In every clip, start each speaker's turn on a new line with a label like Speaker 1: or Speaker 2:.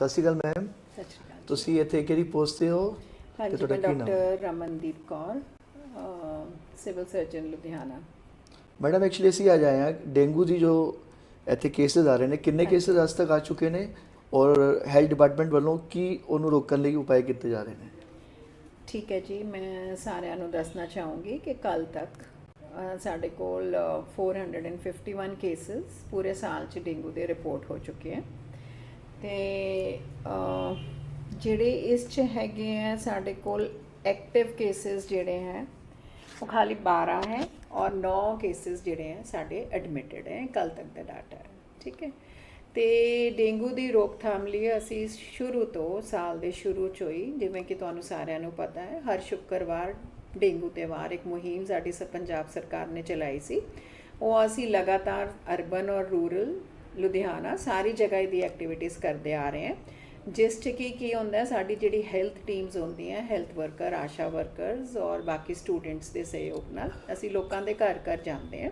Speaker 1: ਸਤਿ ਸ਼੍ਰੀ ਅਕਾਲ ਮੈਮ
Speaker 2: ਸਤਿ ਸ਼੍ਰੀ ਅਕਾਲ
Speaker 1: ਤੁਸੀਂ ਇੱਥੇ ਕਿਹੜੀ ਪੋਸਟ ਤੇ ਹੋ
Speaker 2: ਹਾਂਜੀ
Speaker 1: ਤੁਹਾਡਾ
Speaker 2: ਮੈਂ
Speaker 1: ਕੀ ਨਾਮ?
Speaker 2: Doctor Ramandeep Kaur civil surgeon Ludhiana.
Speaker 1: Madam actually ਅਸੀਂ ਅੱਜ ਆਏ ਹਾਂ ਡੇਂਗੂ ਦੀ ਜੋ ਇੱਥੇ ਕੇਸਸ ਆ ਰਹੇ ਨੇ ਕਿੰਨੇ ਕੇਸਸ ਅੱਜ ਤੱਕ ਆ ਚੁੱਕੇ ਨੇ ਔਰ ਹੈਲਥ ਡਿਪਾਰਟਮੈਂਟ ਵੱਲੋਂ ਕੀ ਉਹਨੂੰ ਰੋਕਣ ਲਈ ਉਪਾਅ ਕੀਤੇ ਜਾ ਰਹੇ ਨੇ?
Speaker 2: ਠੀਕ ਹੈ ਜੀ ਮੈਂ ਸਾਰਿਆਂ ਨੂੰ ਦੱਸਣਾ ਚਾਹੂੰਗੀ ਕਿ ਕੱਲ ਤੱਕ ਸਾਡੇ ਕੋਲ ਅਹ, 451 ਕੇਸਸ ਪੂਰੇ ਸਾਲ ਚ ਡੇਂਗੂ ਦੇ ਰਿਪੋਰਟ ਹੋ ਚੁੱਕੇ ਹੈ। ਤੇ ਜਿਹੜੇ ਇਸ ਚ ਹੈਗੇ ਆ, ਸਾਡੇ ਕੋਲ ਐਕਟਿਵ ਕੇਸਸ ਜਿਹੜੇ ਹੈ, ਉਹ ਖਾਲੀ 12 ਹੈ ਔਰ 9 ਕੇਸਸ ਜਿਹੜੇ ਹੈ, ਸਾਡੇ ਐਡਮਿਟਡ ਹੈ ਕੱਲ ਤੱਕ ਦਾ ਡਾਟਾ ਹੈ, ਠੀਕ ਹੈ? ਤੇ ਡੇਂਗੂ ਦੀ ਰੋਕਥਾਮ ਲਈ ਅਸੀਂ ਸ਼ੁਰੂ ਤੋਂ ਸਾਲ ਦੇ ਸ਼ੁਰੂ ਚ ਹੀ, ਜਿਵੇਂ ਕਿ ਤੁਹਾਨੂੰ ਸਾਰਿਆਂ ਨੂੰ ਪਤਾ ਹੈ, ਹਰ ਸ਼ੁੱਕਰਵਾਰ ਡੇਂਗੂ ਤੇ ਵਾਰ ਇੱਕ ਮੁਹਿੰਮ ਸਾਡੀ ਸ, ਪੰਜਾਬ ਸਰਕਾਰ ਨੇ ਚਲਾਈ ਸੀ। ਉਹ ਅਸੀਂ ਲਗਾਤਾਰ ਅਰਬਨ ਔਰ ਰੂਰਲ ਲੁਧਿਆਣਾ ਸਾਰੀ ਜਗ੍ਹਾ ਇਹਦੀ ਐਕਟੀਵਿਟੀਜ਼ ਕਰਦੇ ਆ ਰਹੇ ਹੈ। ਜਿਸ 'ਚ ਕੀ ਕੀ ਹੁੰਦਾ ਸਾਡੀ ਜਿਹੜੀ ਹੈਲਥ ਟੀਮਸ ਹੁੰਦੀਆਂ ਹੈਲਥ ਵਰਕਰ ਆਸ਼ਾ ਵਰਕਰਸ ਔਰ ਬਾਕੀ ਸਟੂਡੈਂਟਸ ਦੇ ਸਹਿਯੋਗ ਨਾਲ ਅਸੀਂ ਲੋਕਾਂ ਦੇ ਘਰ ਘਰ ਜਾਂਦੇ ਹਾਂ।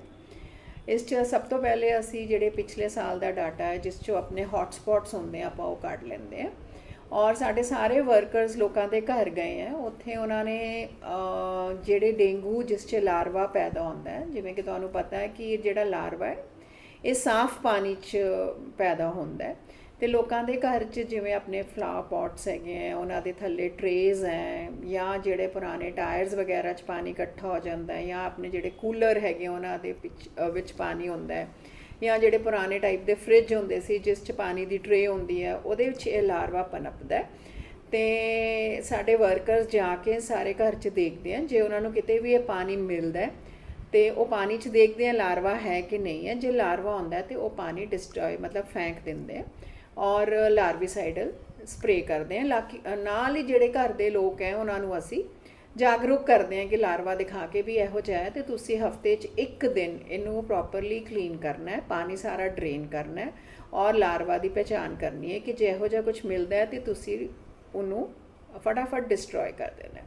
Speaker 2: ਇਸ 'ਚ ਸਭ ਤੋਂ ਪਹਿਲੇ ਅਸੀਂ ਜਿਹੜੇ ਪਿਛਲੇ ਸਾਲ ਦਾ ਡਾਟਾ ਹੈ, ਜਿਸ 'ਚੋਂ ਆਪਣੇ ਹੌਟਸਪੌਟਸ ਹੁੰਦੇ ਆ, ਆਪਾਂ ਉਹ ਕੱਢ ਲੈਂਦੇ ਆ ਔਰ ਸਾਡੇ ਸਾਰੇ ਵਰਕਰਸ ਲੋਕਾਂ ਦੇ ਘਰ ਗਏ ਆ ਉੱਥੇ ਉਹਨਾਂ ਨੇ ਜਿਹੜੇ ਡੇਂਗੂ ਜਿਸ 'ਚ ਲਾਰਵਾ ਪੈਦਾ ਹੁੰਦਾ ਹੈ, ਜਿਵੇਂ ਕਿ ਤੁਹਾਨੂੰ ਪਤਾ ਹੈ ਕਿ ਇਹ ਜਿਹੜਾ ਲਾਰਵਾ ਹੈ ਇਹ ਸਾਫ਼ ਪਾਣੀ 'ਚ ਪੈਦਾ ਹੁੰਦਾ ਹੈ। ਤੇ ਲੋਕਾਂ ਦੇ ਘਰ 'ਚ ਜਿਵੇਂ ਆਪਣੇ ਫਲਾਵਰ ਪੌਟਸ ਹੈਗੇ ਆ ਉਹਨਾਂ ਦੇ ਥੱਲੇ ਟਰੇਜ਼ ਹੈ ਜਾਂ ਜਿਹੜੇ ਪੁਰਾਣੇ ਟਾਇਰਸ ਵਗੈਰਾ 'ਚ ਪਾਣੀ ਇਕੱਠਾ ਹੋ ਜਾਂਦਾ ਹੈ ਜਾਂ ਆਪਣੇ ਜਿਹੜੇ ਕੂਲਰ ਹੈਗੇ ਆ, ਉਹਨਾਂ ਦੇ ਵਿੱਚ ਵਿੱਚ ਪਾਣੀ ਹੁੰਦਾ ਹੈ। ਜਾਂ ਜਿਹੜੇ ਪੁਰਾਣੇ ਟਾਈਪ ਦੇ ਫ੍ਰਿਜ ਹੁੰਦੇ ਸੀ ਜਿਸ 'ਚ ਪਾਣੀ ਦੀ ਟਰੇ ਹੁੰਦੀ ਹੈ ਉਹਦੇ ਵਿੱਚ ਇਹ ਲਾਰਵਾ ਪਨਪਦਾ ਹੈ। ਤੇ ਸਾਡੇ ਵਰਕਰਸ ਜਾ ਕੇ ਸਾਰੇ ਘਰ 'ਚ ਦੇਖਦੇ ਆ ਜੇ ਉਹਨਾਂ ਨੂੰ ਕਿਤੇ ਵੀ ਇਹ ਪਾਣੀ ਮਿਲਦਾ ਹੈ ਤੇ ਉਹ ਪਾਣੀ 'ਚ ਦੇਖਦੇ ਆ ਲਾਰਵਾ ਹੈ ਕਿ ਨਹੀਂ ਹੈ। ਜੇ ਲਾਰਵਾ ਆਉਂਦਾ ਹੈ ਤੇ ਉਹ ਪਾਣੀ ਡਿਸਟਰੋਏ ਮਤਲਬ ਫੈਂਕ ਦਿੰਦੇ ਆ ਔਰ ਲਾਰਵੀਸਾਈਡਲ ਸਪਰੇ ਕਰਦੇ ਆ। ਲਾਕੀ ਨਾਲ ਹੀ ਜਿਹੜੇ ਘਰ ਦੇ ਲੋਕ ਹੈ ਉਹਨਾਂ ਨੂੰ ਅਸੀਂ ਜਾਗਰੂਕ ਕਰਦੇ ਆ ਕਿ ਲਾਰਵਾ ਦਿਖਾ ਕੇ ਵੀ ਇਹੋ ਜਿਹਾ ਹੈ ਤੇ ਤੁਸੀਂ ਹਫ਼ਤੇ 'ਚ ਇੱਕ ਦਿਨ ਇਹਨੂੰ ਪ੍ਰੋਪਰਲੀ ਕਲੀਨ ਕਰਨਾ ਹੈ, ਪਾਣੀ ਸਾਰਾ ਡਰੇਨ ਕਰਨਾ ਹੈ ਔਰ ਲਾਰਵਾ ਦੀ ਪਛਾਣ ਕਰਨੀ ਹੈ ਕਿ ਜੇ ਇਹੋ ਜਿਹਾ ਕੁਝ ਮਿਲਦਾ ਹੈ ਤੇ ਤੁਸੀਂ ਉਹਨੂੰ ਫਟਾਫਟ ਡਿਸਟਰੋਏ ਕਰ ਦੇਣਾ ਹੈ।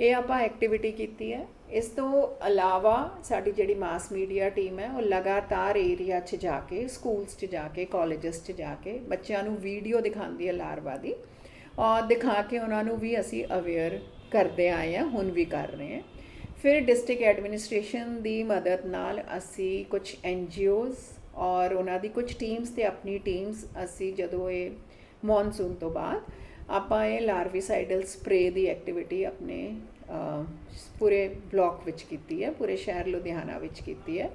Speaker 2: ਇਹ ਆਪਾਂ ਐਕਟੀਵਿਟੀ ਕੀਤੀ ਹੈ। ਇਸ ਤੋਂ ਇਲਾਵਾ ਸਾਡੀ ਜਿਹੜੀ ਮਾਸ ਮੀਡੀਆ ਟੀਮ ਹੈ, ਉਹ ਲਗਾਤਾਰ ਏਰੀਆ 'ਚ ਜਾ ਕੇ ਸਕੂਲਸ 'ਚ ਜਾ ਕੇ ਕਾਲਜਸ 'ਚ ਜਾ ਕੇ ਬੱਚਿਆਂ ਨੂੰ ਵੀਡੀਓ ਦਿਖਾਉਂਦੀ ਹੈ ਲਾਰਵਾ ਦੀ। ਔਰ ਦਿਖਾ ਕੇ ਉਹਨਾਂ ਨੂੰ ਵੀ ਅਸੀਂ ਅਵੇਅਰ ਕਰਦੇ ਆਏ ਹਾਂ, ਹੁਣ ਵੀ ਕਰ ਰਹੇ ਹਾਂ। ਫਿਰ ਡਿਸਟ੍ਰਿਕਟ ਐਡਮਿਨਿਸਟ੍ਰੇਸ਼ਨ ਦੀ ਮਦਦ ਨਾਲ ਅਸੀਂ ਕੁਝ ਐਨਜੀਓਜ਼ ਔਰ ਉਹਨਾਂ ਦੀ ਕੁਝ ਟੀਮਸ ਤੇ ਆਪਣੀ ਟੀਮਸ ਅਸੀਂ ਜਦੋਂ ਇਹ ਮੌਨਸੂਨ ਤੋਂ ਬਾਅਦ ਆਪਾਂ ਇਹ ਲਾਰਵੀਸਾਈਡਲ ਸਪਰੇ ਦੀ ਐਕਟੀਵਿਟੀ ਆਪਣੇ ਪੂਰੇ ਬਲਾਕ ਵਿੱਚ ਕੀਤੀ ਹੈ, ਪੂਰੇ ਸ਼ਹਿਰ ਲੁਧਿਆਣਾ ਵਿੱਚ ਕੀਤੀ ਹੈ।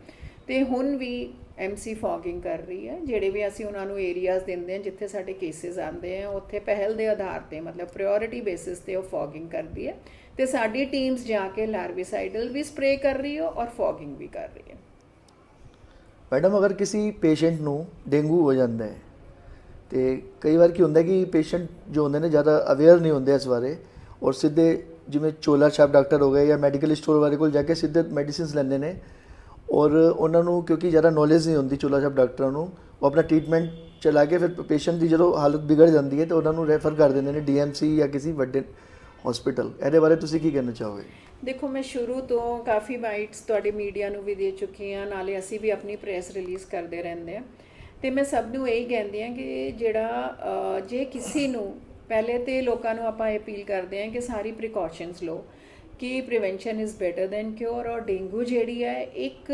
Speaker 2: ਤੇ ਹੁਣ ਵੀ ਐਮਸੀ ਫੌਗਿੰਗ ਕਰ ਰਹੀ ਹੈ, ਜਿਹੜੇ ਵੀ ਅਸੀਂ ਉਹਨਾਂ ਨੂੰ ਏਰੀਆਜ਼ ਦਿੰਦੇ ਹਾਂ, ਜਿੱਥੇ ਸਾਡੇ ਕੇਸਿਸ ਆਉਂਦੇ ਆ ਉੱਥੇ ਪਹਿਲ ਦੇ ਆਧਾਰ ਤੇ, ਮਤਲਬ ਪ੍ਰਾਇੋਰਟੀ ਬੇਸਿਸ ਤੇ ਉਹ ਫੌਗਿੰਗ ਕਰਦੀ ਹੈ। ਤੇ ਸਾਡੀ ਟੀਮਸ ਜਾ ਕੇ ਲਾਰਵੀਸਾਈਡਲ ਵੀ ਸਪਰੇ ਕਰ ਰਹੀ ਹੈ ਔਰ ਫੌਗਿੰਗ ਵੀ ਕਰ ਰਹੀ ਹੈ।
Speaker 1: ਮੈਡਮ, ਅਗਰ ਕਿਸੇ ਪੇਸ਼ੈਂਟ ਨੂੰ ਡੇਂਗੂ ਹੋ ਜਾਂਦਾ ਹੈ ਤੇ ਕਈ ਵਾਰ ਕੀ ਹੁੰਦਾ ਕਿ ਪੇਸ਼ੈਂਟ ਜੋ ਹੁੰਦੇ ਨੇ ਜ਼ਿਆਦਾ ਅਵੇਅਰ ਨਹੀਂ ਹੁੰਦੇ ਇਸ ਬਾਰੇ ਔਰ ਸਿੱਧੇ ਜਿਵੇਂ ਚੋਲਾ ਛਾਪ ਡਾਕਟਰ ਹੋ ਗਏ ਜਾਂ ਮੈਡੀਕਲ ਸਟੋਰ ਵਾਲੇ ਕੋਲ ਜਾ ਕੇ ਸਿੱਧੇ ਮੈਡੀਸਿਨਸ ਲੈਂਦੇ ਨੇ ਔਰ ਉਹਨਾਂ ਨੂੰ ਕਿਉਂਕਿ ਜ਼ਿਆਦਾ ਨੌਲੇਜ ਨਹੀਂ ਹੁੰਦੀ ਚੋਲਾ ਛਾਪ ਡਾਕਟਰਾਂ ਨੂੰ, ਉਹ ਆਪਣਾ ਟ੍ਰੀਟਮੈਂਟ ਚਲਾ ਕੇ ਫਿਰ ਪੇਸ਼ੈਂਟ ਦੀ ਜਦੋਂ ਹਾਲਤ ਵਿਗੜ ਜਾਂਦੀ ਹੈ ਤਾਂ ਉਹਨਾਂ ਨੂੰ ਰੈਫਰ ਕਰ ਦਿੰਦੇ ਨੇ ਡੀਐਮਸੀ ਜਾਂ ਕਿਸੇ ਵੱਡੇ ਹਸਪੀਟਲ ਇਹਦੇ ਬਾਰੇ ਤੁਸੀਂ ਕੀ ਕਹਿਣਾ ਚਾਹੋਗੇ?
Speaker 2: ਦੇਖੋ, ਮੈਂ ਸ਼ੁਰੂ ਤੋਂ ਕਾਫੀ ਬਾਈਟਸ ਤੁਹਾਡੇ ਮੀਡੀਆ ਨੂੰ ਵੀ ਦੇ ਚੁੱਕੀ ਹਾਂ, ਨਾਲੇ ਅਸੀਂ ਵੀ ਆਪਣੀ ਪ੍ਰੈਸ ਰਿਲੀਜ਼ ਕਰਦੇ ਰਹਿੰਦੇ ਹਾਂ। ਤੇ ਮੈਂ ਸਭ ਨੂੰ ਇਹੀ ਕਹਿੰਦੀ ਹਾਂ ਕਿ ਜਿਹੜਾ ਜੇ ਕਿਸੇ ਨੂੰ ਪਹਿਲੇ ਤੇ ਲੋਕਾਂ ਨੂੰ ਆਪਾਂ ਅਪੀਲ ਕਰਦੇ ਹਾਂ ਕਿ ਸਾਰੀ ਪ੍ਰੀਕਾਸ਼ਨਸ ਲਓ ਕਿ prevention is better than cure ਔਰ ਡੇਂਗੂ ਜਿਹੜੀ ਹੈ ਇੱਕ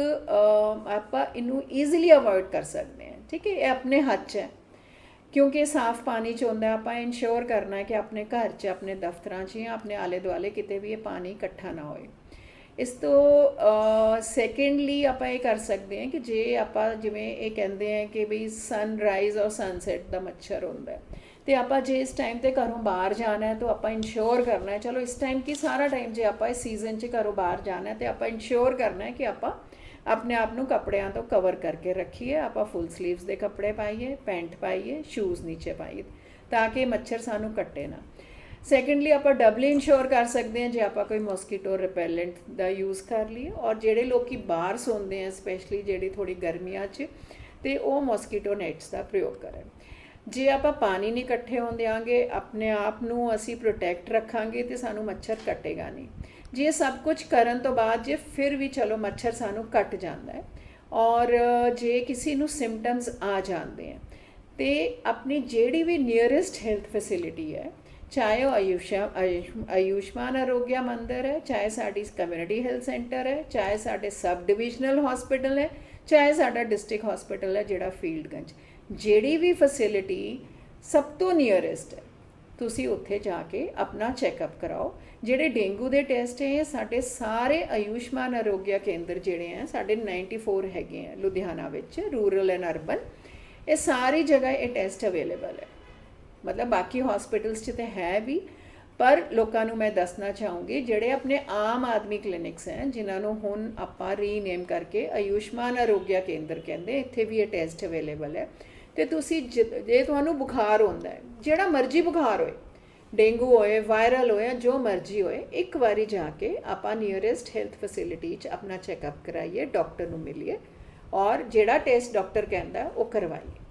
Speaker 2: ਆਪਾਂ ਇਹਨੂੰ ਈਜ਼ੀਲੀ ਅਵੋਇਡ ਕਰ ਸਕਦੇ ਹਾਂ, ਠੀਕ ਹੈ, ਇਹ ਆਪਣੇ ਹੱਥ 'ਚ ਹੈ। ਕਿਉਂਕਿ ਇਹ ਸਾਫ਼ ਪਾਣੀ ਚ ਹੁੰਦਾ ਆਪਾਂ ਇਨਸ਼ੋਰ ਕਰਨਾ ਹੈ ਕਿ ਆਪਣੇ ਘਰ 'ਚ, ਆਪਣੇ ਦਫ਼ਤਰਾਂ 'ਚ ਜਾਂ ਆਪਣੇ ਆਲੇ ਦੁਆਲੇ ਕਿਤੇ ਵੀ ਇਹ ਪਾਣੀ ਇਕੱਠਾ ਨਾ ਹੋਏ। ਇਸ ਤੋਂ ਸੈਕੰਡਲੀ ਆਪਾਂ ਇਹ ਕਰ ਸਕਦੇ ਹਾਂ ਕਿ ਜੇ ਆਪਾਂ ਜਿਵੇਂ ਇਹ ਕਹਿੰਦੇ ਆ ਕਿ ਵੀ ਸਨਰਾਈਜ਼ ਔਰ ਸਨਸੈਟ ਦਾ ਮੱਛਰ ਹੁੰਦਾ ਹੈ, ਤੇ ਆਪਾਂ ਜੇ ਇਸ ਟਾਈਮ ਤੇ ਘਰੋਂ ਬਾਹਰ ਜਾਣਾ ਹੈ ਤਾਂ ਆਪਾਂ ਇਨਸ਼ੋਰ ਕਰਨਾ ਹੈ, ਚਲੋ ਇਸ ਟਾਈਮ ਕੀ ਸਾਰਾ ਟਾਈਮ ਜੇ ਆਪਾਂ ਇਸ ਸੀਜ਼ਨ 'ਚ ਘਰੋਂ ਬਾਹਰ ਜਾਣਾ ਹੈ ਤੇ ਆਪਾਂ ਇਨਸ਼ੋਰ ਕਰਨਾ ਹੈ ਕਿ ਆਪਾਂ ਆਪਣੇ ਆਪ ਨੂੰ ਕੱਪੜਿਆਂ ਤੋਂ ਕਵਰ ਕਰਕੇ ਰੱਖੀਏ, ਆਪਾਂ ਫੁੱਲ ਸਲੀਵਸ ਦੇ ਕੱਪੜੇ ਪਾਈਏ, ਪੈਂਟ ਪਾਈਏ ਸ਼ੂਜ਼ ਨੀਚੇ ਪਾਈਏ, ਤਾਂ ਕਿ ਮੱਛਰ ਸਾਨੂੰ ਕੱਟੇ ਨਾ। ਸੈਕੰਡਲੀ ਆਪਾਂ ਡਬਲ ਇਨਸ਼ੋਰ ਕਰ ਸਕਦੇ ਹਾਂ ਜੇ ਆਪਾਂ ਕੋਈ ਮੋਸਕੀਟੋ ਰਿਪੈਲੈਂਟ ਦਾ ਯੂਜ਼ ਕਰ ਲਈਏ ਔਰ ਜਿਹੜੇ ਲੋਕੀ ਬਾਹਰ ਸੌਂਦੇ ਆ ਸਪੈਸ਼ਲੀ ਜਿਹੜੀ ਥੋੜੀ ਗਰਮੀਆਂ 'ਚ, ਤੇ ਉਹ ਮੋਸਕੀਟੋ ਨੈਟਸ ਦਾ ਪ੍ਰਯੋਗ ਕਰਨ। ਜੇ ਆਪਾਂ ਪਾਣੀ ਨਹੀਂ ਇਕੱਠੇ ਹੋਣ ਦਿਆਂਗੇ ਆਪਣੇ ਆਪ ਨੂੰ ਅਸੀਂ ਪ੍ਰੋਟੈਕਟ ਰੱਖਾਂਗੇ ਤੇ ਸਾਨੂੰ ਮੱਛਰ ਕੱਟੇਗਾ ਨਹੀਂ। ਜੇ ਇਹ ਸਭ ਕੁਝ ਕਰਨ ਤੋਂ ਬਾਅਦ ਜੇ ਫਿਰ ਵੀ ਚਲੋ ਮੱਛਰ ਸਾਨੂੰ ਕੱਟ ਜਾਂਦਾ ਹੈ ਔਰ ਜੇ ਕਿਸੇ ਨੂੰ ਸਿੰਪਟਮਸ ਆ ਜਾਂਦੇ ਆ, ਤੇ ਆਪਣੀ ਜਿਹੜੀ ਵੀ ਨੀਅਰੈਸਟ ਹੈਲਥ ਫੈਸਿਲਿਟੀ ਹੈ ਚਾਹੇ ਉਹ ਆਯੁਸ਼ਾ ਆਯੁਸ਼- ਆਯੁਸ਼ਮਾਨ ਆਰੋਗਿਆ ਮੰਦਰ ਹੈ ਚਾਹੇ ਸਾਡੀ ਕਮਿਊਨਿਟੀ ਹੈਲਥ ਸੈਂਟਰ ਹੈ ਚਾਹੇ ਸਾਡੇ ਸਬ ਡਿਵੀਜ਼ਨਲ ਹਸਪੀਟਲ ਹੈ ਚਾਹੇ ਸਾਡਾ ਡਿਸਟ੍ਰਿਕਟ ਹਸਪੀਟਲ ਹੈ ਜਿਹੜਾ ਫੀਲਡਗੰਜ ਜਿਹੜੀ ਵੀ ਫੈਸਿਲਿਟੀ ਸਭ ਤੋਂ ਨੀਅਰੈਸਟ ਹੈ ਤੁਸੀਂ ਉੱਥੇ ਜਾ ਕੇ ਆਪਣਾ ਚੈੱਕਅਪ ਕਰਾਓ ਜਿਹੜੇ ਡੇਂਗੂ ਦੇ ਟੈਸਟ ਹੈ ਇਹ ਸਾਡੇ ਸਾਰੇ ਆਯੁਸ਼ਮਾਨ ਆਰੋਗਿਆ ਕੇਂਦਰ ਜਿਹੜੇ ਆ ਸਾਡੇ 94 ਹੈਗੇ ਆ ਲੁਧਿਆਣਾ ਵਿੱਚ ਰੂਰਲ ਐਂਡ ਅਰਬਨ ਇਹ ਸਾਰੀ ਜਗ੍ਹਾ ਇਹ ਟੈਸਟ ਅਵੇਲੇਬਲ ਹੈ ਮਤਲਬ ਬਾਕੀ ਹਸਪੀਟਲਸ 'ਚ ਤੇ ਹੈ ਵੀ, ਪਰ ਲੋਕਾਂ ਨੂੰ ਮੈਂ ਦੱਸਣਾ ਚਾਹੂੰਗੀ, ਜਿਹੜੇ ਆਪਣੇ ਆਮ ਆਦਮੀ ਕਲੀਨਿਕਸ ਹੈ, ਜਿਨ੍ਹਾਂ ਨੂੰ ਹੁਣ ਆਪਾਂ ਰੀਨੇਮ ਕਰਕੇ ਆਯੁਸ਼ਮਾਨ ਆਰੋਗਿਆ ਕੇਂਦਰ ਕਹਿੰਦੇ, ਇੱਥੇ ਵੀ ਇਹ ਟੈਸਟ ਅਵੇਲੇਬਲ ਹੈ। ਤੇ ਤੁਸੀਂ ਜਿ- ਜੇ ਤੁਹਾਨੂੰ ਬੁਖਾਰ ਹੁੰਦਾ ਹੈ, ਜਿਹੜਾ ਮਰਜ਼ੀ ਬੁਖਾਰ ਹੋਏ, ਡੇਂਗੂ ਹੋਏ ਵਾਇਰਲ ਹੋਏ ਜੋ ਮਰਜ਼ੀ ਹੋਏ, ਇੱਕ ਵਾਰੀ ਜਾ ਕੇ ਆਪਾਂ ਨੀਅਰੈਸਟ ਹੈਲਥ ਫੈਸਿਲਿਟੀ 'ਚ ਆਪਣਾ ਚੈੱਕਅਪ ਕਰਾਈਏ ਡਾਕਟਰ ਨੂੰ ਮਿਲੀਏ, ਔਰ ਜਿਹੜਾ ਟੈਸਟ ਡਾਕਟਰ ਕਹਿੰਦਾ, ਉਹ ਕਰਵਾਈਏ।